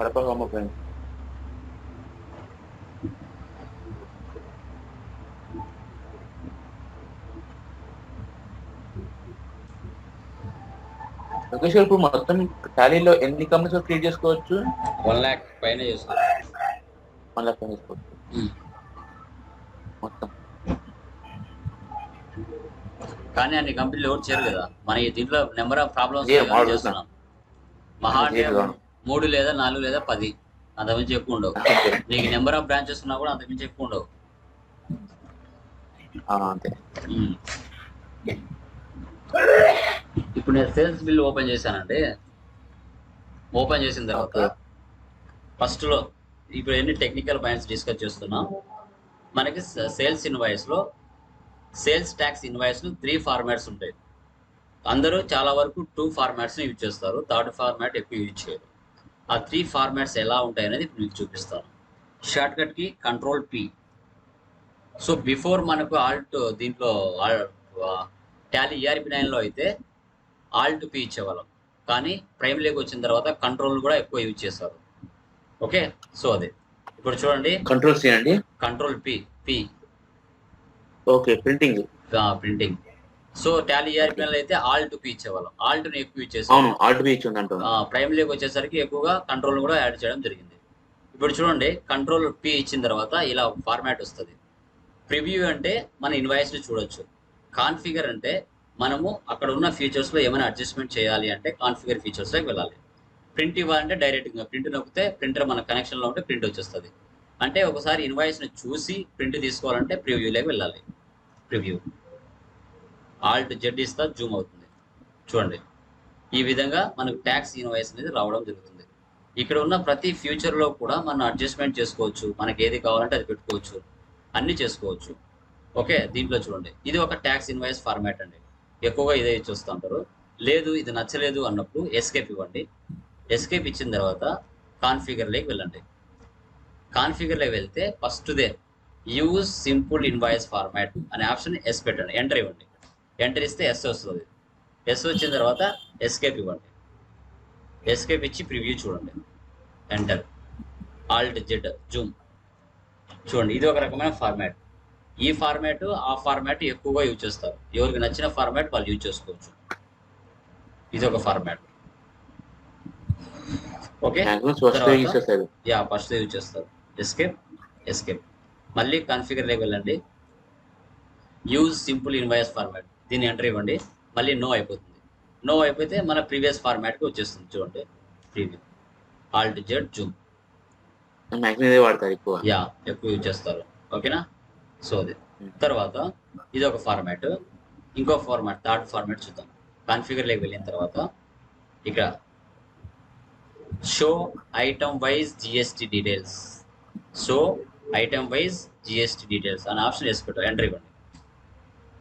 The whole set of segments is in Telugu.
కడప హోమ్ ఫ్రెండ్ లోకేష్ గారు ఇప్పుడు మొత్తం టాలీలో ఎన్ని కంపెనీస్ క్రియేట్ చేసుకోవచ్చు? వన్ ల్యాక్ పైన చేసుకోవచ్చు. వన్ లాక్ చేసుకోవచ్చు. మొత్తం. కానీ అన్ని కంపెనీలు ఎవరు చేయరు కదా? మన దీంట్లో నెంబర్ ఆఫ్ ప్రాబ్లమ్స్ చేస్తున్నాం. మహా. మూడు లేదా నాలుగు లేదా పది. అంతకుమించి ఎక్కువ ఉండవు. నీకు నెంబర్ ఆఫ్ బ్రాంచెస్ ఉన్నా కూడా అంతకుమించి ఎక్కువ ఉండవు. ఇప్పుడు నేను సేల్స్ బిల్ ఓపెన్ చేశానండి. ఓపెన్ చేసిన తర్వాత Okay. ఫస్ట్లో ఇప్పుడు ఎన్ని టెక్నికల్ పాయింట్స్ డిస్కస్ చేస్తున్నాం. మనకి sales ఇన్వాయిస్లో sales tax invoice three formats ఉంటాయి. అందరూ చాలా వరకు టూ ఫార్మాట్స్ యూజ్ చేస్తారు. థర్డ్ ఫార్మాట్ ఎక్కువ యూజ్ చేయరు. ఆ త్రీ ఫార్మాట్స్ ఎలా ఉంటాయి అనేది మీకు చూపిస్తాను. షార్ట్ కట్కి కంట్రోల్ పి సో బిఫోర్ మనకు ఆల్ట్ దీంట్లో టాలీ ఈఆర్పి నైన్లో అయితే ఆల్ట్ పి ఇచ్చేవాళ్ళం. కానీ ప్రైమ్ లేక్ వచ్చిన తర్వాత కంట్రోల్ కూడా ఎక్కువ యూజ్ చేస్తారు. ఓకే సో అదే. ఇప్పుడు చూడండి. కంట్రోల్ సి అండి? Control P P okay printing printing so Tally ERP అయితే ఆల్ట్ పి ఇచ్చేవాళ్ళం. ఆల్ట్ని ఎక్కువ యూజ్ చేసాం అవును ఆల్ట్ బి ఇచ్చింది అంటుంది ప్రైమ్ లేక్ వచ్చేసరికి ఎక్కువగా కంట్రోల్ కూడా యాడ్ చేయడం జరిగింది. ఇప్పుడు చూడండి కంట్రోల్ పి ఇచ్చిన తర్వాత ఇలా ఫార్మాట్ వస్తుంది. ప్రివ్యూ అంటే మన ఇన్వాయిస్ని చూడొచ్చు. కాన్ఫిగర్ అంటే మనము అక్కడ ఉన్న ఫీచర్స్లో ఏమైనా అడ్జస్ట్మెంట్ చేయాలి అంటే కాన్ఫిగర్ ఫీచర్స్లోకి వెళ్ళాలి. ప్రింట్ ఇవ్వాలంటే డైరెక్ట్గా ప్రింట్ నొక్కితే ప్రింటర్ మన కనెక్షన్లో ఉంటే ప్రింట్ వచ్చేస్తుంది. అంటే ఒకసారి ఇన్వాయిస్ని చూసి ప్రింట్ తీసుకోవాలంటే ప్రివ్యూలోకి వెళ్ళాలి. ప్రివ్యూ. ఆల్ట్ జెడ్ ఇస్తా జూమ్ అవుతుంది. చూడండి. ఈ విధంగా మనకు ట్యాక్స్ ఇన్వాయిస్ అనేది రావడం జరుగుతుంది. ఇక్కడ ఉన్న ప్రతి ఫ్యూచర్లో కూడా మనం అడ్జస్ట్మెంట్ చేసుకోవచ్చు. మనకి ఏది కావాలంటే అది పెట్టుకోవచ్చు. అన్ని చేసుకోవచ్చు. ఓకే? దీంట్లో చూడండి. ఇది ఒక ట్యాక్స్ ఇన్వాయిస్ ఫార్మాట్ అండి. ఎక్కువగా ఇదే చూస్తూ ఉంటారు లేదు ఇది నచ్చలేదు అన్నప్పుడు ఎస్కేప్ ఇవ్వండి. ఎస్కేప్ ఇచ్చిన తర్వాత కాన్ఫిగర్లోకి వెళ్ళండి. కాన్ఫిగర్లోకి వెళ్తే ఫస్ట్దే యూజ్ సింపుల్ ఇన్వాయిస్ ఫార్మాట్ అనే ఆప్షన్ ఎస్ పెట్టండి. ఎంటర్ ఇవ్వండి. ఎంటర్ ఇస్తే ఎస్ వస్తుంది. ఎస్ వచ్చిన తర్వాత ఎస్కేప్ ఇవ్వండి. ఎస్కేప్ ఇచ్చి ప్రివ్యూ చూడండి. ఎంటర్ ఆల్ట్ జెడ్ జూమ్ చూడండి ఇది ఒక రకమైన ఫార్మాట్ ఈ ఫార్మాట్ ఆ ఫార్మాట్ ఎక్కువగా యూజ్ చేస్తారు. ఎవరికి నచ్చిన ఫార్మాట్ వాళ్ళు యూజ్ చేసుకోవచ్చు. ఇది ఒక format okay yeah first use చేస్తారు ఎస్కేప్ ఎస్కేప్ మళ్ళీ కాన్ఫిగర్లోకి వెళ్ళండి. యూజ్ సింపుల్ ఇన్వాయిస్ ఫార్మాట్ దీన్ని ఎంటర్ ఇవ్వండి. మళ్ళీ నో అయిపోతుంది. నో అయిపోతే మన ప్రీవియస్ ఫార్మాట్కి వచ్చేస్తుంది. చూడండి. ప్రీవ్యూ ఆల్ట్ జెడ్ జూమ్ వాడతారు ఎక్కువ. యా ఎక్కువ యూజ్ చేస్తారు. ఓకేనా సో అది. తర్వాత ఇది ఒక ఫార్మాట్ ఇంకో ఫార్మాట్ థర్డ్ ఫార్మాట్ చూద్దాం. కాన్ఫిగర్లోకి వెళ్ళిన తర్వాత ఇక్కడ show item wise GST details show item wise GST details అనే ఆప్షన్ వేసి పెట్టు ఎంటర్ ఇవ్వండి.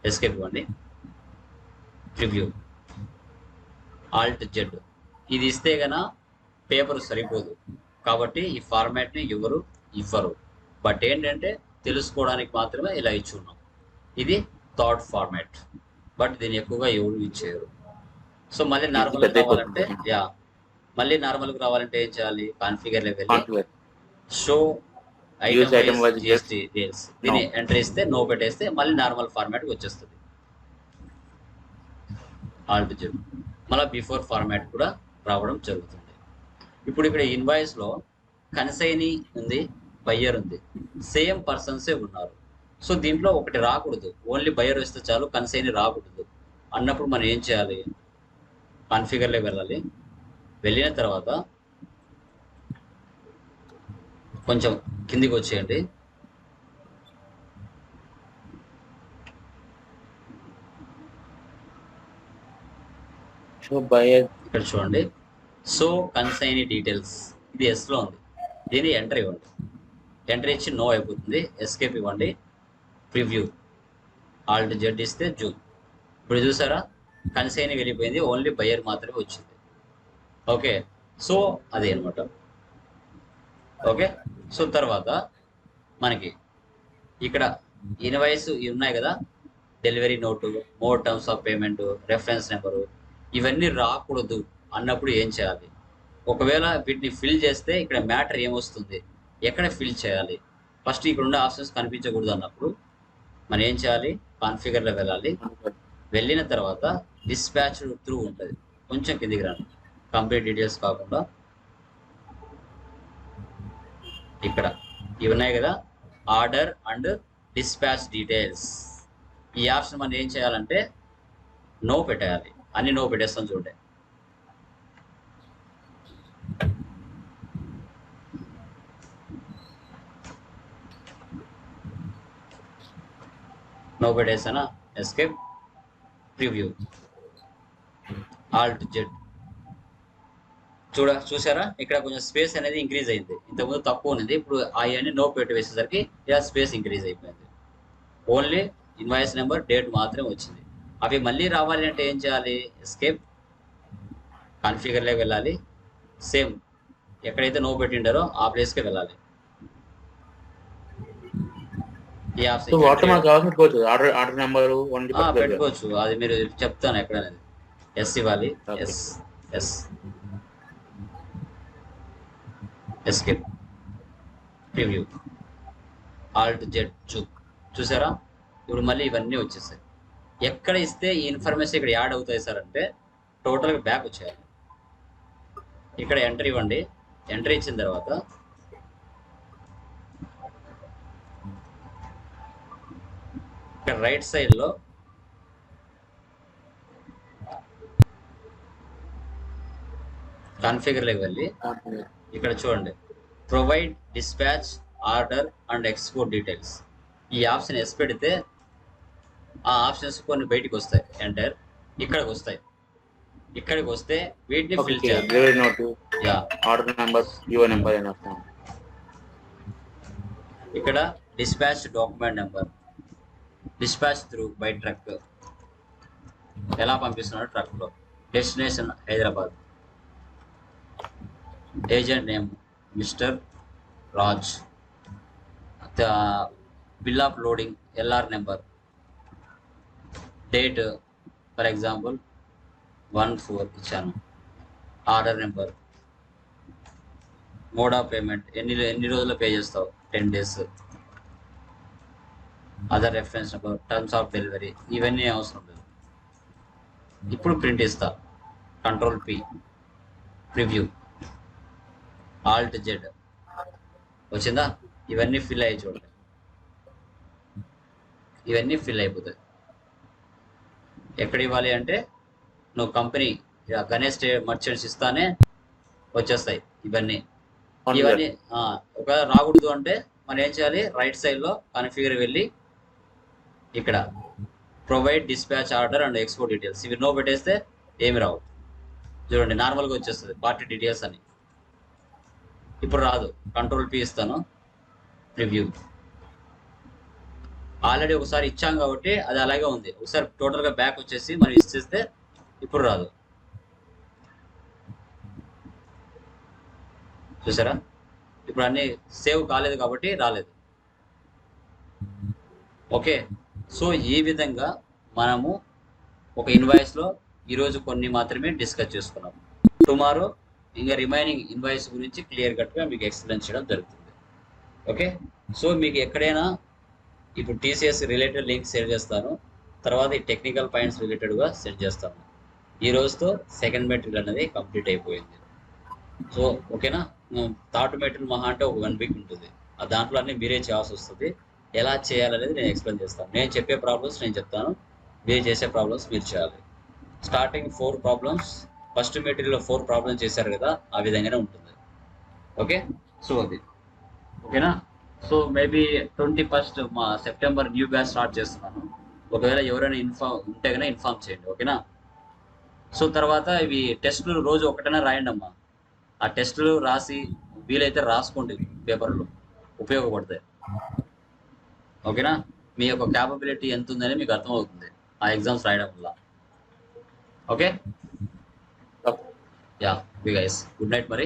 ఎస్కేప్ ఇవ్వండి. రివ్యూ ఆల్ట్ జెడ్ ఇది ఇస్తే గన పేపర్ సరిపోదు. కాబట్టి ఈ ఫార్మాట్ని ఎవరు ఇవ్వరు. బట్ ఏంటంటే తెలుసుకోవడానికి మాత్రమే ఇలా ఇచ్చి ఉన్నాం. ఇది థాట్ ఫార్మాట్ బట్ దీన్ని ఎక్కువగా ఎవరు యూజ్ చేయరు. సో మళ్ళీ నార్మల్ కావాలంటే. యా మళ్ళీ నార్మల్ కావాలంటే ఏం చేయాలి? Configure level show item GST దీన్ని ఎంటర్ ఇస్తే నో పెట్టేస్తే మళ్ళీ నార్మల్ ఫార్మాట్ వచ్చేస్తుంది. ఆల్ట్ జెడ్ మళ్ళీ బిఫోర్ ఫార్మాట్ కూడా రావడం జరుగుతుంది. ఇప్పుడు ఇక్కడ ఇన్వాయిస్లో కన్సైనీ ఉంది బయ్యర్ ఉంది. సేమ్ పర్సన్సే ఉన్నారు. సో దీంట్లో ఒకటి రాకూడదు. ఓన్లీ బయ్యర్ వస్తే చాలు కన్సైనీ రాకూడదు. అన్నప్పుడు మనం ఏం చేయాలి? కాన్ఫిగర్లోకి వెళ్ళాలి. వెళ్ళిన తర్వాత కొంచెం కిందికి వచ్చేయండి. షో బయర్ ఇక్కడ చూడండి. సో కన్సైనీ డీటెయిల్స్ ఇది ఎస్లో ఉంది. దీన్ని ఎంటర్ ఇవ్వండి. ఎంటర్ ఇచ్చి నో అయిపోతుంది. ఎస్కేప్ ఇవ్వండి. ప్రివ్యూ ఆల్ట్ జెడ్ ఇస్తే జూమ్. ఇప్పుడు చూసారా? కన్సైనీ వెళ్ళిపోయింది. ఓన్లీ బయర్ మాత్రమే వచ్చింది. ఓకే సో అదే అనమాట ఓకే సో తర్వాత మనకి ఇక్కడ ఇన్వాయిస్ ఉన్నాయి కదా? Delivery note more terms of payment reference number ఇవన్నీ రాకూడదు అన్నప్పుడు ఏం చేయాలి? ఒకవేళ వీటిని ఫిల్ చేస్తే ఇక్కడ మ్యాటర్ ఏమొస్తుంది? ఎక్కడ ఫిల్ చేయాలి? ఫస్ట్ ఇక్కడ ఉండే ఆప్షన్స్ కనిపించకూడదు అన్నప్పుడు మనం ఏం చేయాలి? కాన్ఫిగర్లో వెళ్ళాలి. వెళ్ళిన తర్వాత డిస్పాచ్ త్రూ ఉంటుంది. కొంచెం కిందికి రండి. కంప్లీట్ డీటెయిల్స్ కాకుండా ఇక్కడ ఇవి ఉన్నాయి కదా? ఆర్డర్ అండ్ డిస్పాచ్ డీటెయిల్స్ ఈ ఆప్షన్ మనం ఏం చేయాలంటే నో పెట్టేయాలి. అన్ని నువ్వు పెట్టేస్తాం చూడే నో పెట్టేసానా ఎస్కేప్ ప్రివ్యూ ఆల్ట్ జెడ్ చూడ చూసారా? ఇక్కడ కొంచెం స్పేస్ అనేది ఇంక్రీజ్ అయింది. ఇంతకుముందు తక్కువ ఉన్నది. ఇప్పుడు అవన్నీ నో పెట్టి వేసేసరికి ఇలా స్పేస్ ఇంక్రీజ్ అయిపోయింది. ఓన్లీ ఇన్వాయిస్ నెంబర్ డేట్ మాత్రమే వచ్చింది. అవి మళ్ళీ రావాలి అంటే ఏం చేయాలి? ఎస్కేప్ కాన్ఫిగర్లోకి వెళ్ళాలి. సేమ్ ఎక్కడైతే నో పెట్టిండారో ఆ ప్లేస్కి వెళ్ళాలి. పెట్టుకోవచ్చు. అది మీరు చెప్తాను ఎక్కడనేది. ఎస్ ఇవ్వాలి. Yes yes escape preview alt Z చూ చూసారా? ఇప్పుడు మళ్ళీ ఇవన్నీ వచ్చేసాయి. ఎక్కడ ఇస్తే ఈ ఇన్ఫర్మేషన్ ఇక్కడ యాడ్ అవుతాయి సార్ అంటే టోటల్గా బ్యాక్ వచ్చేయాలి ఇక్కడ ఎంట్రీ ఇవ్వండి. ఎంట్రీ ఇచ్చిన తర్వాత ఇక్కడ రైట్ సైడ్లో కాన్ఫిగర్లోకి వెళ్ళి ఇక్కడ చూడండి. Provide dispatch order and export details. ఈ ఆప్షన్ ఎస్ పెడితే ఆ ఆప్షన్స్ కొన్ని బయటికి వస్తాయి. ఎంటర్ ఇక్కడికి వస్తాయి. ఇక్కడికి వస్తే వీటిని ఫిల్ చేయాలి. Delivery note yeah order number Yuvo number ఇక్కడ dispatch document number dispatch through by truck ఎలా పంపిస్తున్నాడు ట్రక్లో destination Hyderabad agent name mister Raj bill of loading LR number date for example one four ఇచ్చాను. Order number. Mode of payment. ఎన్ని ఎన్ని రోజుల్లో పే చేస్తావు? Ten days. Other reference number terms of delivery. ఇవన్నీ అవసరం లేదు. ఇప్పుడు ప్రింట్ ఇస్తా. Control P. Preview. Alt Z. వచ్చిందా? ఇవన్నీ ఫిల్ అయ్యి చూడండి. ఇవన్నీ ఫిల్ అయిపోతాయి. ఎక్కడ ఇవ్వాలి అంటే నువ్వు కంపెనీ గణేష్ మర్చెంట్స్ ఇస్తానే వచ్చేస్తాయి ఇవన్నీ. ఇవన్నీ ఒకవేళ రాకూడదు అంటే మనం ఏం చేయాలి? రైట్ సైడ్లో కన్ఫిగర్ వెళ్ళి ఇక్కడ provide dispatch order and export details ఇవి నో పెట్టేస్తే ఏమి రావు. చూడండి నార్మల్గా వచ్చేస్తుంది పార్టీ డీటెయిల్స్ అని. ఇప్పుడు రాదు. కంట్రోల్ పి ఇస్తాను. రివ్యూ ఆల్రెడీ ఒకసారి ఇచ్చాం కాబట్టి అది అలాగే ఉంది. ఒకసారి టోటల్గా బ్యాక్ వచ్చేసి మనం ఇచ్చేస్తే ఇప్పుడు రాదు. చూసారా? ఇప్పుడు అన్ని సేవ్ కాలేదు కాబట్టి రాలేదు. ఓకే సో ఈ విధంగా మనము ఒక ఇన్వాయిస్లో ఈరోజు కొన్ని మాత్రమే డిస్కస్ చేసుకున్నాం. టుమారో ఇంకా రిమైనింగ్ ఇన్వాయిస్ గురించి క్లియర్ కట్గా మీకు ఎక్స్ప్లెయిన్ చేయడం జరుగుతుంది. ఓకే సో మీకు ఎక్కడైనా ఇప్పుడు టీసీఎస్ రిలేటెడ్ లింక్ షేర్ చేస్తాను. తర్వాత ఈ టెక్నికల్ పాయింట్స్ రిలేటెడ్గా సెండ్ చేస్తాను. ఈ రోజుతో సెకండ్ మెటీరియల్ అనేది కంప్లీట్ అయిపోయింది. సో ఓకేనా థర్డ్ మెటీరియల్ మహా అంటే ఒక వన్ వీక్ ఉంటుంది. ఆ దాంట్లో అన్ని మీరే చేయాల్సి వస్తుంది. ఎలా చేయాలనేది నేను ఎక్స్ప్లెయిన్ చేస్తాను. నేను చెప్పే ప్రాబ్లమ్స్ నేను చెప్తాను. మీరు చేసే ప్రాబ్లమ్స్ మీరు చేయాలి. స్టార్టింగ్ ఫోర్ ప్రాబ్లమ్స్ ఫస్ట్ మెటీరియల్లో ఫోర్ ప్రాబ్లమ్స్ చేశారు కదా ఆ విధంగానే ఉంటుంది. ఓకే సో అది. ఓకేనా సో మేబీ ట్వంటీ ఫస్ట్ మా సెప్టెంబర్ న్యూ బ్యాచ్ స్టార్ట్ చేస్తున్నాను. ఒకవేళ ఎవరైనా ఇన్ఫార్మ్ ఉంటే కనుక ఇన్ఫార్మ్ చేయండి ఓకేనా? సో తర్వాత ఇవి టెస్టులు రోజు ఒకటైనా రాయండి అమ్మా. ఆ టెస్టులు రాసి వీలైతే రాసుకోండి పేపర్లో. ఉపయోగపడతాయి. ఓకేనా? మీ యొక్క క్యాపబిలిటీ ఎంత ఉందని మీకు అర్థమవుతుంది ఆ ఎగ్జామ్స్ రాయడం వల్ల. Okay? Yeah we guys good night మరి.